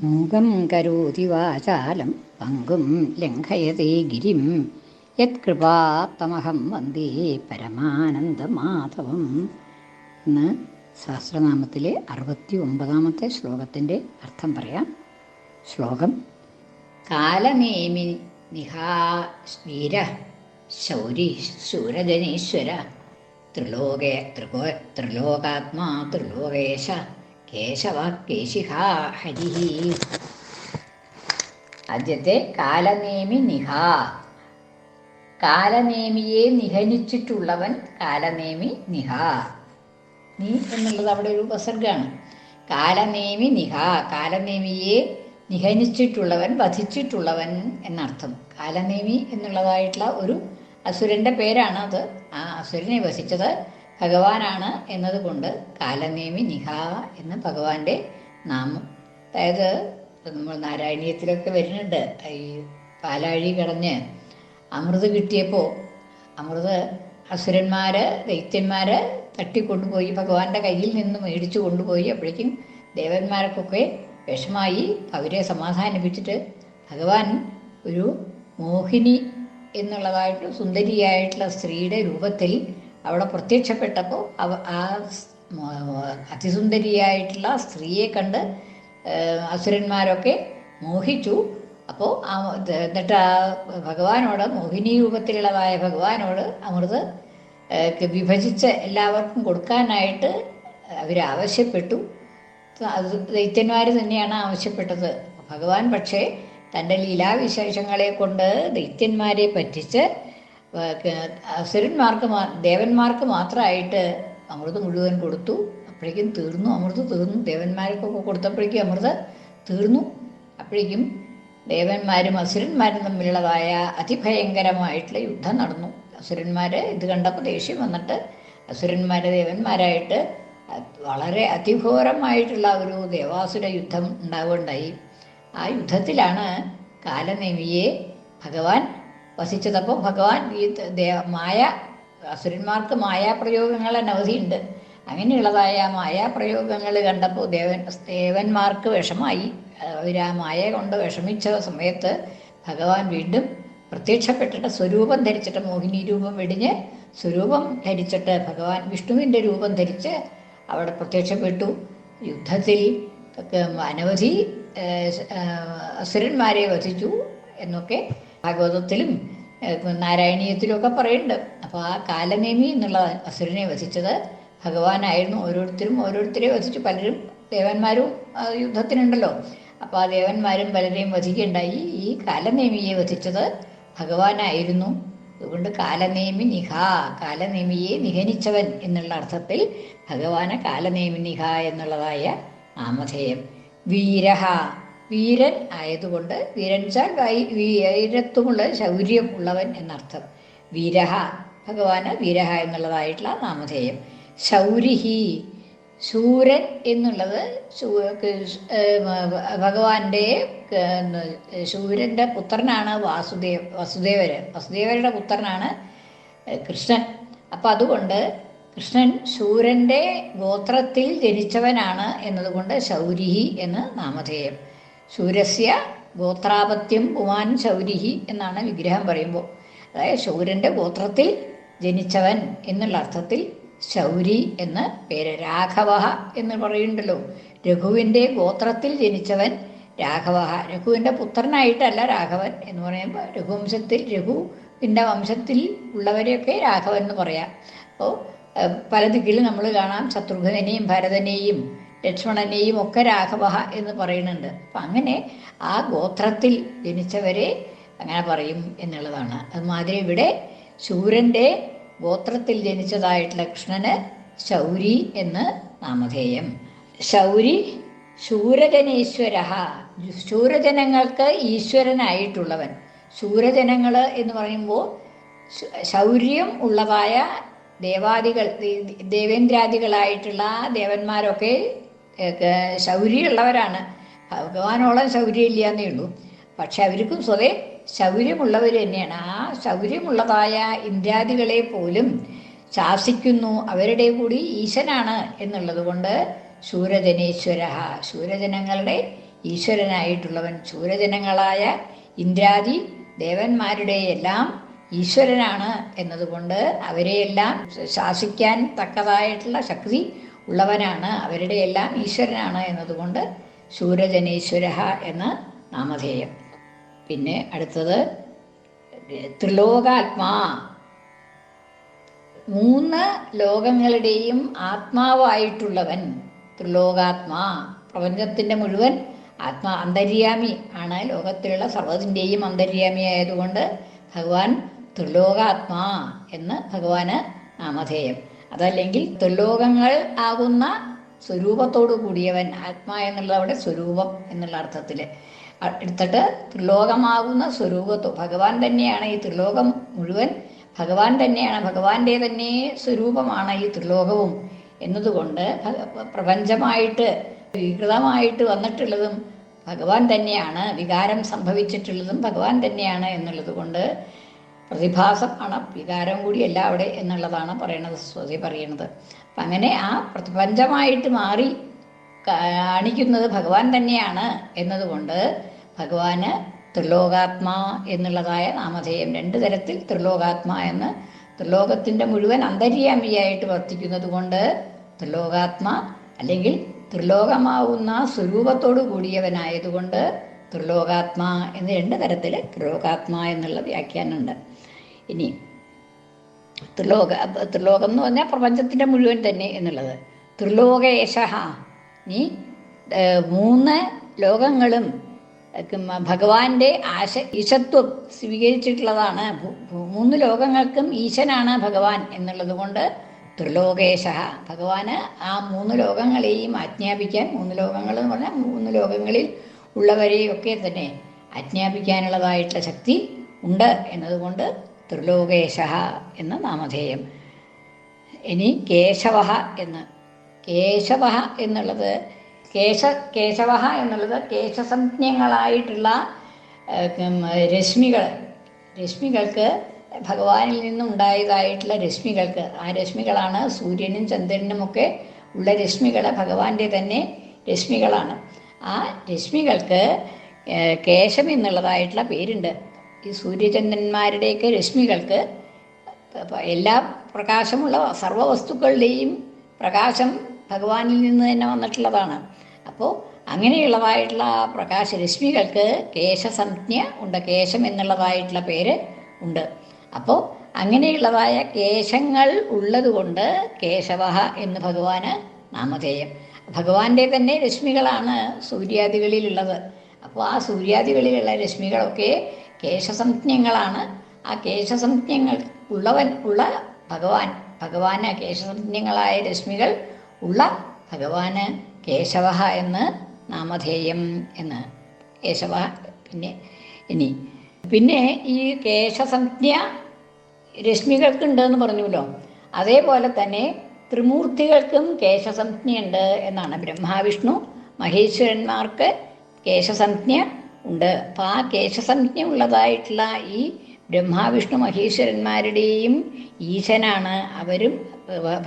മൂകം കരോതി വാചാലം പങ്കും ലംഘയതേ ഗിരിം. യത്കൃപാത്തമഹം വന്ദേ പരമാനന്ദമാധവം. എന്ന് സഹസ്രനാമത്തിലെ അറുപത്തി ഒമ്പതാമത്തെ ശ്ലോകത്തിന്റെ അർത്ഥം പറയാം. ശ്ലോകം കാലനേമി നിഹാ ശൗരി ശൂരജനീശ്വര. ത്രിലോകേ ത്രികോ ത്രിലോകാത്മാ ത്രിലോകേശ. കേശവ കേശിഹ ഹരി ആദ്യത്തെ കാലനേമി നിഹ. കാലനേമിയെ നിഹനിച്ചിട്ടുള്ളവൻ കാലനേമി നിഹ. നീ എന്നുള്ളത് അവിടെ ഒരു ഉപസർഗമാണ് കാലനേമി നിഹ. കാലനേമിയെ നിഹനിച്ചിട്ടുള്ളവൻ വധിച്ചിട്ടുള്ളവൻ എന്നർത്ഥം. കാലനേമി എന്നുള്ളതായിട്ടുള്ള ഒരു അസുരന്റെ പേരാണ് അത് ആ അസുരനെ വസിച്ചത് ഭഗവാനാണ് എന്നതുകൊണ്ട് കാലനേമി നിഹാവ എന്ന് ഭഗവാന്റെ നാമം. അതായത് നമ്മൾ നാരായണീയത്തിലൊക്കെ വരുന്നുണ്ട്. ഈ പാലാഴി കടഞ്ഞ് അമൃത് കിട്ടിയപ്പോൾ അമൃത് അസുരന്മാര് ദൈത്യന്മാര് തട്ടിക്കൊണ്ടുപോയി ഭഗവാന്റെ കയ്യിൽ നിന്ന് മേടിച്ചു കൊണ്ടുപോയി. അപ്പോഴേക്കും ദേവന്മാർക്കൊക്കെ വിഷമായി അവരെ സമാധാനിപ്പിച്ചിട്ട് ഭഗവാൻ ഒരു മോഹിനി എന്നുള്ളതായിട്ട് സുന്ദരിയായിട്ടുള്ള സ്ത്രീയുടെ രൂപത്തിൽ അവിടെ പ്രത്യക്ഷപ്പെട്ടപ്പോൾ അവ ആ അതിസുന്ദരിയായിട്ടുള്ള സ്ത്രീയെ കണ്ട് അസുരന്മാരൊക്കെ മോഹിച്ചു. അപ്പോൾ ആ എന്നിട്ട് ആ ഭഗവാനോട് മോഹിനി രൂപത്തിലുള്ളതായ ഭഗവാനോട് അമൃത് വിഭജിച്ച് എല്ലാവർക്കും കൊടുക്കാനായിട്ട് അവരാവശ്യപ്പെട്ടു അത് ദൈത്യന്മാർ തന്നെയാണ് ആവശ്യപ്പെട്ടത്. ഭഗവാൻ പക്ഷേ തന്റെ ലീലാവിശേഷങ്ങളെ കൊണ്ട് ദൈത്യന്മാരെ പറ്റിച്ച് അസുരന്മാർക്ക് ദേവന്മാർക്ക് മാത്രമായിട്ട് അമൃത് മുഴുവൻ കൊടുത്തു. അപ്പോഴേക്കും തീർന്നു. അമൃത് തീർന്നു. ദേവന്മാർക്കൊക്കെ കൊടുത്തപ്പോഴേക്കും അമൃത് തീർന്നു. അപ്പോഴേക്കും ദേവന്മാരും അസുരന്മാരും തമ്മിലുള്ളതായ അതിഭയങ്കരമായിട്ടുള്ള യുദ്ധം നടന്നു. അസുരന്മാർ ഇത് കണ്ടപ്പോൾ ദേഷ്യം വന്നിട്ട് അസുരന്മാർ ദേവന്മാരായിട്ട് വളരെ അതിഘോരമായിട്ടുള്ള ഒരു ദേവാസുര യുദ്ധം ഉണ്ടാവുകയുണ്ടായി. ആ യുദ്ധത്തിലാണ് കാലനേമിയെ ഭഗവാൻ വസിച്ചതപ്പോൾ ഭഗവാൻ ഈ മായ അസുരന്മാർക്ക് മായാപ്രയോഗങ്ങൾ അനവധിയുണ്ട്. അങ്ങനെയുള്ളതായ മായാപ്രയോഗങ്ങൾ കണ്ടപ്പോൾ ദേവൻ ദേവന്മാർക്ക് വിഷമായി. അവർ ആ മായ കൊണ്ട് വിഷമിച്ച സമയത്ത് ഭഗവാൻ വീണ്ടും പ്രത്യക്ഷപ്പെട്ടിട്ട് സ്വരൂപം ധരിച്ചിട്ട് മോഹിനി രൂപം വെടിഞ്ഞ് സ്വരൂപം ധരിച്ചിട്ട് ഭഗവാൻ വിഷ്ണുവിന്റെ രൂപം ധരിച്ച് അവിടെ പ്രത്യക്ഷപ്പെട്ടു. യുദ്ധത്തിൽ അനവധി അസുരന്മാരെ വധിച്ചു എന്നൊക്കെ ഭാഗവതത്തിലും നാരായണീയത്തിലും ഒക്കെ പറയുന്നുണ്ട്. അപ്പോൾ ആ കാലനേമി എന്നുള്ള അസുരനെ വസിച്ചത് ഭഗവാനായിരുന്നു. ഓരോരുത്തരും ഓരോരുത്തരെ വസിച്ചു. പലരും ദേവന്മാരും യുദ്ധത്തിനുണ്ടല്ലോ. അപ്പോൾ ആ ദേവന്മാരും പലരെയും വധിക്കുകയുണ്ടായി ഈ കാലനേമിയെ വധിച്ചത് ഭഗവാനായിരുന്നു. അതുകൊണ്ട് കാലനേമി നിഹ കാലനേമിയെ നിഹനിച്ചവൻ എന്നുള്ള അർത്ഥത്തിൽ ഭഗവാന് കാലനേമി നിഹ എന്നുള്ളതായ നാമധേയം. വീരഹ വീരൻ ആയതുകൊണ്ട് വീരൻസാൽ വൈ വീരത്വമുള്ള ശൗര്യം ഉള്ളവൻ എന്നർത്ഥം. വീരഹ ഭഗവാന് വീരഹ എന്നുള്ളതായിട്ടുള്ള നാമധേയം. ശൗരിഹി ശൂരൻ എന്നുള്ളത് ഭഗവാന്റെ ശൂരന്റെ പുത്രനാണ് വാസുദേവ് വസുദേവര്. വസുദേവരുടെ പുത്രനാണ് കൃഷ്ണൻ. അപ്പം അതുകൊണ്ട് കൃഷ്ണൻ ശൂരന്റെ ഗോത്രത്തിൽ ജനിച്ചവനാണ് എന്നതുകൊണ്ട് ശൗരിഹി എന്ന് നാമധേയം. ശൂരസ്യ ഗോത്രാപത്യം പുമാൻ ശൗരിഹി എന്നാണ് വിഗ്രഹം പറയുമ്പോൾ. അതായത് ശൗരന്റെ ഗോത്രത്തിൽ ജനിച്ചവൻ എന്നുള്ള അർത്ഥത്തിൽ ശൗരി എന്ന് പേര്. രാഘവ എന്ന് പറയുന്നുണ്ടല്ലോ. രഘുവിന്റെ ഗോത്രത്തിൽ ജനിച്ചവൻ രാഘവ. രഘുവിന്റെ പുത്രനായിട്ടല്ല രാഘവൻ എന്ന് പറയുമ്പോൾ രഘുവംശത്തിൽ രഘുവിന്റെ വംശത്തിൽ ഉള്ളവരെയൊക്കെ രാഘവൻ എന്ന് പറയാം. അപ്പോൾ പല ദിക്കിലും നമ്മൾ കാണാം ശത്രുഘ്നെയും ഭരതനെയും ലക്ഷ്മണനെയും ഒക്കെ രാഘവ എന്ന് പറയുന്നുണ്ട്. അപ്പം അങ്ങനെ ആ ഗോത്രത്തിൽ ജനിച്ചവരെ അങ്ങനെ പറയും എന്നുള്ളതാണ്. അതുമാതിരി ഇവിടെ ശൂരന്റെ ഗോത്രത്തിൽ ജനിച്ചതായിട്ടുള്ള കൃഷ്ണന് ശൗരി എന്ന് നാമധേയം. ശൗരി ശൂരജനേശ്വര ശൂരജനങ്ങൾക്ക് ഈശ്വരനായിട്ടുള്ളവൻ. ശൂരജനങ്ങൾ എന്ന് പറയുമ്പോൾ ശൗര്യം ഉള്ളതായ ദേവാദികൾ ദേവേന്ദ്രാദികളായിട്ടുള്ള ദേവന്മാരൊക്കെ ശൗര്യമുള്ളവരാണ് ഭഗവാനോളം ശൗര്യമില്ലാന്നേ ഉള്ളൂ. പക്ഷെ അവർക്കും സ്വതേ ശൗര്യമുള്ളവർ തന്നെയാണ്. ആ ശൗര്യമുള്ളതായ ഇന്ദ്രാദികളെ പോലും ശാസിക്കുന്നു. അവരുടെ കൂടി ഈശനാണ് എന്നുള്ളത് കൊണ്ട് ശൂരജനേശ്വര ശൂരജനങ്ങളുടെ ഈശ്വരനായിട്ടുള്ളവൻ ശൂരജനങ്ങളായ ഇന്ദ്രാദി ദേവന്മാരുടെ എല്ലാം ഈശ്വരനാണ് എന്നതുകൊണ്ട് അവരെയെല്ലാം ശാസിക്കാൻ തക്കതായിട്ടുള്ള ശക്തി ഉള്ളവനാണ് അവരുടെ എല്ലാം ഈശ്വരനാണ് എന്നതുകൊണ്ട് ശൂരജനേശ്വര എന്ന നാമധേയം. പിന്നെ അടുത്തത് ത്രിലോകാത്മാ. മൂന്ന് ലോകങ്ങളുടെയും ആത്മാവായിട്ടുള്ളവൻ ത്രിലോകാത്മാ. പ്രപഞ്ചത്തിന്റെ മുഴുവൻ ആത്മാ അന്തര്യാമി ആണ്. ലോകത്തിലുള്ള സർവതിന്റെയും അന്തര്യാമി ആയതുകൊണ്ട് ഭഗവാൻ ത്രിലോകാത്മാ എന്ന് ഭഗവാന് നാമധേയം. അതല്ലെങ്കിൽ ത്രിലോകങ്ങൾ ആകുന്ന സ്വരൂപത്തോടു കൂടിയവൻ ആത്മാ എന്നുള്ള അവിടെ സ്വരൂപം എന്നുള്ള അർത്ഥത്തിൽ എടുത്തിട്ട് ത്രിലോകമാകുന്ന സ്വരൂപത്തോ ഭഗവാൻ തന്നെയാണ് ഈ ത്രിലോകം മുഴുവൻ. ഭഗവാൻ തന്നെയാണ് ഭഗവാന്റെ തന്നെ സ്വരൂപമാണ് ഈ ത്രിലോകവും എന്നതുകൊണ്ട് പ്രപഞ്ചമായിട്ട് വികൃതമായിട്ട് വന്നിട്ടുള്ളതും ഭഗവാൻ തന്നെയാണ് വികാരം സംഭവിച്ചിട്ടുള്ളതും ഭഗവാൻ തന്നെയാണ് എന്നുള്ളത് കൊണ്ട് പ്രതിഭാസമാണ് വികാരം എല്ലാം അവിടെ എന്നുള്ളതാണ് പറയണത് സ്വതി പറയണത്. അപ്പം അങ്ങനെ ആ പ്രപഞ്ചമായിട്ട് മാറി കാണിക്കുന്നത് ഭഗവാൻ തന്നെയാണ് എന്നതുകൊണ്ട് ഭഗവാന് ത്രിലോകാത്മാ എന്നുള്ളതായ നാമധേയം രണ്ട് തരത്തിൽ ത്രിലോകാത്മാ എന്ന് ത്രിലോകത്തിന്റെ മുഴുവൻ അന്തര്യാമിയായിട്ട് വർത്തിക്കുന്നത് കൊണ്ട് ത്രിലോകാത്മാ അല്ലെങ്കിൽ ത്രിലോകമാവുന്ന സ്വരൂപത്തോടു കൂടിയവനായതുകൊണ്ട് ത്രിലോകാത്മാ എന്ന് രണ്ട് തരത്തിൽ ത്രിലോകാത്മാ എന്നുള്ള വ്യാഖ്യാനമുണ്ട്. ഇനി. ത്രിലോക ത്രിലോകം എന്ന് പറഞ്ഞാൽ പ്രപഞ്ചത്തിന്റെ മുഴുവൻ തന്നെ എന്നുള്ളത്. ത്രിലോകേശ നീ മൂന്ന് ലോകങ്ങളും ഭഗവാന്റെ ആശ ഈശത്വം സ്വീകരിച്ചിട്ടുള്ളതാണ്. മൂന്ന് ലോകങ്ങൾക്കും ഈശനാണ് ഭഗവാൻ എന്നുള്ളത് കൊണ്ട് ത്രിലോകേശ ഭഗവാന് ആ മൂന്ന് ലോകങ്ങളെയും ആജ്ഞാപിക്കാൻ മൂന്ന് ലോകങ്ങൾ എന്ന് പറഞ്ഞാൽ മൂന്ന് ലോകങ്ങളിൽ ഉള്ളവരെയൊക്കെ തന്നെ ആജ്ഞാപിക്കാനുള്ളതായിട്ടുള്ള ശക്തി ഉണ്ട് എന്നതുകൊണ്ട് ത്രിലോകേശ എന്ന നാമധേയം. ഇനി കേശവ എന്ന്. കേശവ എന്നുള്ളത് കേശ കേശവ എന്നുള്ളത് കേശസംജ്ഞങ്ങളായിട്ടുള്ള രശ്മികൾ. രശ്മികൾക്ക് ഭഗവാനിൽ നിന്നുണ്ടായതായിട്ടുള്ള രശ്മികൾക്ക്. ആ രശ്മികളാണ് സൂര്യനും ചന്ദ്രനുമൊക്കെ ഉള്ള രശ്മികൾ ഭഗവാന്റെ തന്നെ രശ്മികളാണ്. ആ രശ്മികൾക്ക് കേശം എന്നുള്ളതായിട്ടുള്ള പേരുണ്ട്. ഈ സൂര്യചന്ദ്രന്മാരുടെയൊക്കെ രശ്മികൾക്ക് എല്ലാ പ്രകാശമുള്ള സർവ വസ്തുക്കളുടെയും പ്രകാശം ഭഗവാനിൽ നിന്ന് തന്നെ വന്നിട്ടുള്ളതാണ്. അപ്പോൾ അങ്ങനെയുള്ളതായിട്ടുള്ള ആ പ്രകാശരശ്മികൾക്ക് കേശസംജ്ഞ ഉണ്ട്. കേശം എന്നുള്ളതായിട്ടുള്ള പേര് ഉണ്ട്. അപ്പോൾ അങ്ങനെയുള്ളതായ കേശങ്ങൾ ഉള്ളതുകൊണ്ട് കേശവ എന്ന് ഭഗവാന് നാമധേയം. ഭഗവാന്റെ തന്നെ രശ്മികളാണ് സൂര്യാദികളിലുള്ളത്. അപ്പോൾ ആ സൂര്യാദികളിലുള്ള രശ്മികളൊക്കെ കേശസംജ്ഞങ്ങളാണ്. ആ കേശസംജ്ഞങ്ങൾ ഉള്ളവൻ ഉള്ള ഭഗവാൻ. ഭഗവാന് കേശസംജ്ഞങ്ങളായ രശ്മികൾ ഉള്ള ഭഗവാന് കേശവ എന്ന് നാമധേയം എന്ന്. കേശവ പിന്നെ ഇനി. പിന്നെ ഈ കേശസംജ്ഞ രശ്മികൾക്കുണ്ട് എന്ന് പറഞ്ഞുല്ലോ അതേപോലെ തന്നെ ത്രിമൂർത്തികൾക്കും കേശസംജ്ഞയുണ്ട് എന്നാണ്. ബ്രഹ്മാവിഷ്ണു മഹേശ്വരന്മാർക്ക് കേശസംജ്ഞ ഉണ്ട്. അപ്പം ആ കേശസംജ്ഞ ഉള്ളതായിട്ടുള്ള ഈ ബ്രഹ്മാവിഷ്ണു മഹേശ്വരന്മാരുടെയും ഈശനാണ് അവരും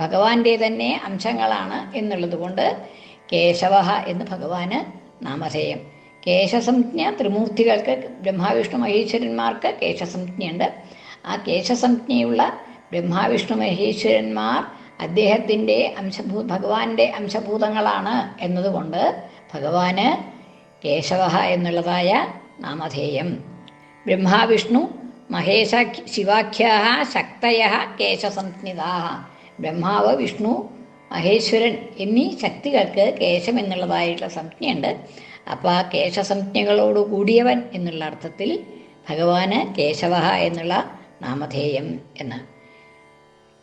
ഭഗവാന്റെ തന്നെ അംശങ്ങളാണ് എന്നുള്ളത് കൊണ്ട് കേശവ എന്ന് ഭഗവാന് നാമധേയം. കേശസംജ്ഞ ത്രിമൂർത്തികൾക്ക് ബ്രഹ്മാവിഷ്ണു മഹേശ്വരന്മാർക്ക് കേശസംജ്ഞയുണ്ട്. ആ കേശസംജ്ഞയുള്ള ബ്രഹ്മാവിഷ്ണു മഹേശ്വരന്മാർ അദ്ദേഹത്തിന്റെ അംശഭൂ ഭഗവാന്റെ അംശഭൂതങ്ങളാണ് എന്നതുകൊണ്ട് ഭഗവാന് കേശവ എന്നുള്ളതായ നാമധേയം. ബ്രഹ്മാവിഷ്ണു മഹേശ ശിവാഖ്യാ ശക്തയ കേശസംജ്ഞിതാ ബ്രഹ്മാവ് വിഷ്ണു മഹേശ്വരൻ എന്നീ ശക്തികൾക്ക് കേശം എന്നുള്ളതായിട്ടുള്ള സംജ്ഞയുണ്ട്. അപ്പോൾ ആ കേശസംജ്ഞകളോട് കൂടിയവൻ എന്നുള്ള അർത്ഥത്തിൽ ഭഗവാന് കേശവ എന്നുള്ള നാമധേയം എന്ന്.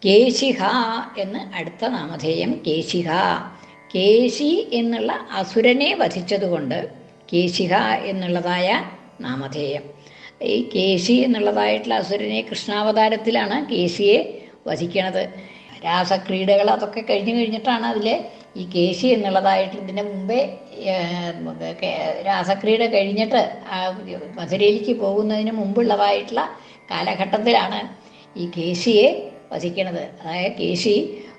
കേശിഹ എന്ന് അടുത്ത നാമധേയം കേശിഹ. കേശി എന്നുള്ള അസുരനെ വധിച്ചതുകൊണ്ട് കേശിഹ എന്നുള്ളതായ നാമധേയം. ഈ കേശി എന്നുള്ളതായിട്ടുള്ള അസുരനെ കൃഷ്ണാവതാരത്തിലാണ് കേശിയെ വധിക്കണത്. രാസക്രീഡകൾ അതൊക്കെ കഴിഞ്ഞു കഴിഞ്ഞിട്ടാണ് അതിൽ ഈ കേശി എന്നുള്ളതായിട്ട് ഇതിന്റെ മുമ്പേ രാസക്രീഡ കഴിഞ്ഞിട്ട് മധുരയിലേക്ക് പോകുന്നതിന് മുമ്പുള്ളതായിട്ടുള്ള കാലഘട്ടത്തിലാണ് ഈ കേശിയെ വധിക്കണത്. അതായത് കേശി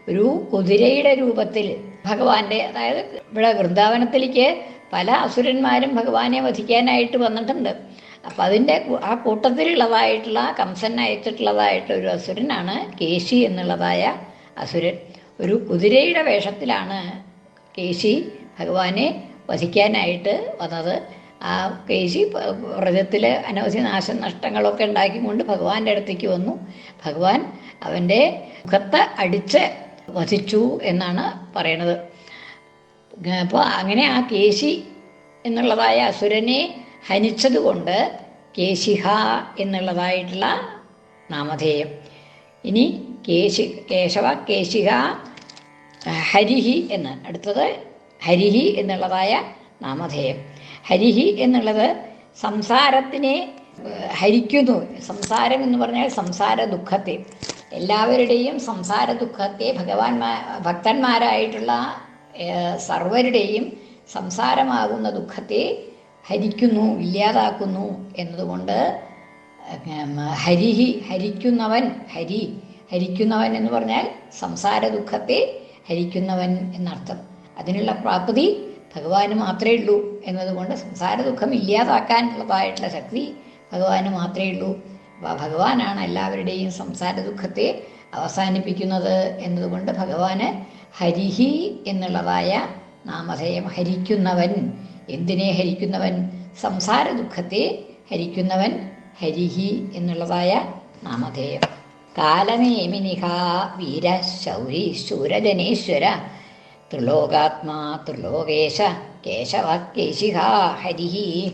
ഒരു കുതിരയുടെ രൂപത്തിൽ ഭഗവാന്റെ അതായത് ഇവിടെ വൃന്ദാവനത്തിലേക്ക് പല അസുരന്മാരും ഭഗവാനെ വധിക്കാനായിട്ട് വന്നിട്ടുണ്ട്. അപ്പം അതിന്റെ ആ കൂട്ടത്തിലുള്ളതായിട്ടുള്ള കംസൻ അയച്ചിട്ടുള്ളതായിട്ട് ഒരു അസുരനാണ് കേശി എന്നുള്ളതായ അസുരൻ. ഒരു കുതിരയുടെ വേഷത്തിലാണ് കേശി ഭഗവാനെ വധിക്കാനായിട്ട് വന്നത്. ആ കേശി വ്രതത്തിൽ അനവധി നാശനഷ്ടങ്ങളൊക്കെ ഉണ്ടാക്കിക്കൊണ്ട് ഭഗവാന്റെ അടുത്തേക്ക് വന്നു. ഭഗവാൻ അവന്റെ മുഖത്ത് അടിച്ച് വധിച്ചു എന്നാണ് പറയണത്. അപ്പോൾ അങ്ങനെ ആ കേശി എന്നുള്ളതായ അസുരനെ ഹനിച്ചതുകൊണ്ട് കേശിഹ എന്നുള്ളതായിട്ടുള്ള നാമധേയം. ഇനി കേശി കേശവ കേശിഹ ഹരിഹി എന്ന്. അടുത്തത് ഹരിഹി എന്നുള്ളതായ നാമധേയം. ഹരിഹി എന്നുള്ളത് സംസാരത്തിനെ ഹരിക്കുന്നു. സംസാരം എന്ന് പറഞ്ഞാൽ സംസാര ദുഃഖത്തെ. എല്ലാവരുടെയും സംസാര ദുഃഖത്തെ ഭഗവാൻ ഭക്തന്മാരായിട്ടുള്ള സർവരുടെയും സംസാരമാകുന്ന ദുഃഖത്തെ ഹരിക്കുന്നു ഇല്ലാതാക്കുന്നു എന്നതുകൊണ്ട് ഹരിഹി ഹരിക്കുന്നവൻ ഹരി ഹരിക്കുന്നവൻ എന്ന് പറഞ്ഞാൽ സംസാര ദുഃഖത്തെ ഹരിക്കുന്നവൻ എന്നർത്ഥം. അതിനുള്ള പ്രാപ്തി ഭഗവാന് മാത്രമേ ഉള്ളൂ എന്നതുകൊണ്ട് സംസാര ദുഃഖം ഇല്ലാതാക്കാനുള്ളതായിട്ടുള്ള ശക്തി ഭഗവാന് മാത്രമേ ഉള്ളൂ. ഭഗവാനാണ് എല്ലാവരുടെയും സംസാര ദുഃഖത്തെ അവസാനിപ്പിക്കുന്നത് എന്നതുകൊണ്ട് ഭഗവാന് ഹരിഹി എന്നുള്ളതായ നാമധേയം ഹരിക്കുന്നവൻ. എന്തിനെ ഹരിക്കുന്നവൻ? സംസാര ദുഃഖത്തെ ഹരിക്കുന്നവൻ ഹരിഹി എന്നുള്ളതായ നാമധേയം. കാലനേമിനിഹ വീര ശൗരി ശൂരജനേശ്വര. ത്രിലോകാത്മാ ത്രിലോകേശ കേശവ കേശിഹ ഹരിഹി.